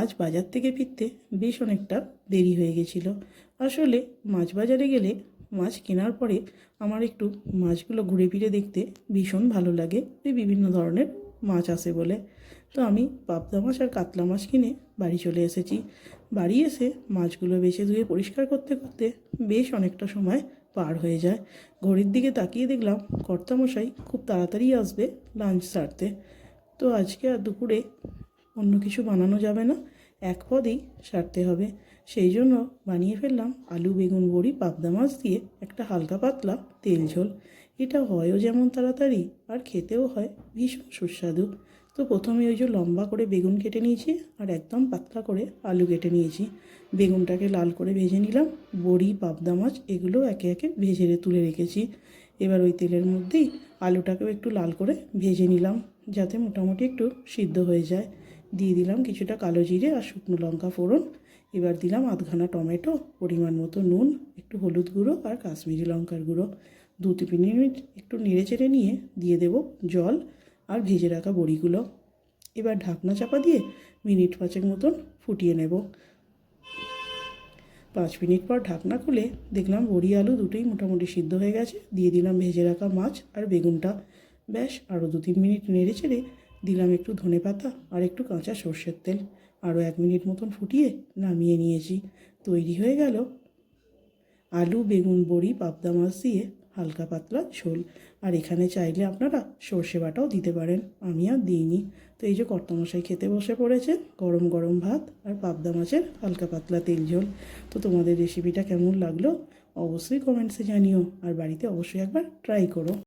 আজ বাজার থেকে ফিরতে বেশ অনেকটা দেরি হয়ে গেছিল। আসলে মাছ বাজারে গেলে মাছ কেনার পরে আমার একটু মাছগুলো ঘুরে ফিরে দেখতে ভীষণ ভালো লাগে। ওই বিভিন্ন ধরনের মাছ আসে বলে। তো আমি পাবদা মাছ আর কাতলা মাছ কিনে বাড়ি চলে এসেছি। বাড়ি এসে মাছগুলো বেছে ধুয়ে পরিষ্কার করতে করতে বেশ অনেকটা সময় পার হয়ে যায়। ঘড়ির দিকে তাকিয়ে দেখলাম কর্তামশাই খুব তাড়াতাড়ি আসবে লাঞ্চ সারতে। তো আজকে আর দুপুরে অন্য কিছু বানানো যাবে না। এক পদেই সারতে হবে। সেই জন্য বানিয়ে ফেললাম আলু, বেগুন, বড়ি, পাবদা মাছ দিয়ে একটা হালকা পাতলা তেল ঝোল। এটা হয়ও যেমন তাড়াতাড়ি আর খেতেও হয়, ভীষণ সুস্বাদু। তো প্রথমে ওই যে লম্বা করে বেগুন কেটে নিয়েছি আর একদম পাতলা করে আলু কেটে নিয়েছি। বেগুনটাকে লাল করে ভেজে নিলাম। বড়ি, পাবদা মাছ এগুলো একে একে ভেজে তুলে রেখেছি। এবার ওই তেলের মধ্যেই আলুটাকেও একটু লাল করে ভেজে নিলাম, যাতে মোটামুটি একটু সিদ্ধ হয়ে যায়। দিয়ে দিলাম কিছুটা কালো জিরে আর শুকনো লঙ্কা ফোড়ন। এবার দিলাম আধখানা টমেটো, পরিমাণ মতো নুন, একটু হলুদ গুঁড়ো আর কাশ্মীরি লঙ্কার গুঁড়ো। দু তিন মিনিট একটু নেড়ে চেড়ে নিয়ে দিয়ে দেবো জল আর ভেজে রাখা বড়িগুলো। এবার ঢাকনা চাপা দিয়ে মিনিট পাঁচেক মতন ফুটিয়ে নেব। পাঁচ মিনিট পর ঢাকনা খুলে দেখলাম বড়ি আলু দুটোই মোটামুটি সিদ্ধ হয়ে গেছে। দিয়ে দিলাম ভেজে রাখা মাছ আর বেগুনটা। ব্যাস আরও দু তিন মিনিট নেড়ে চেড়ে দিলাম একটু ধনে পাতা আর একটু কাঁচা সর্ষের তেল। আরও এক মিনিট মতন ফুটিয়ে নামিয়ে নিয়েছি। তৈরি হয়ে গেল। আলু, বেগুন, বড়ি, পাবদা মাছ দিয়ে হালকা পাতলা ঝোল। আর এখানে চাইলে আপনারা সর্ষে বাটাও দিতে পারেন। আমি আর দিইনি। তো এই যে কর্তামশাই খেতে বসে পড়েছে গরম গরম ভাত আর পাবদা মাছের হালকা পাতলা তেল ঝোল। তো তোমাদের রেসিপিটা কেমন লাগল? অবশ্যই কমেন্টসে জানিও। আর বাড়িতে অবশ্যই একবার ট্রাই করো।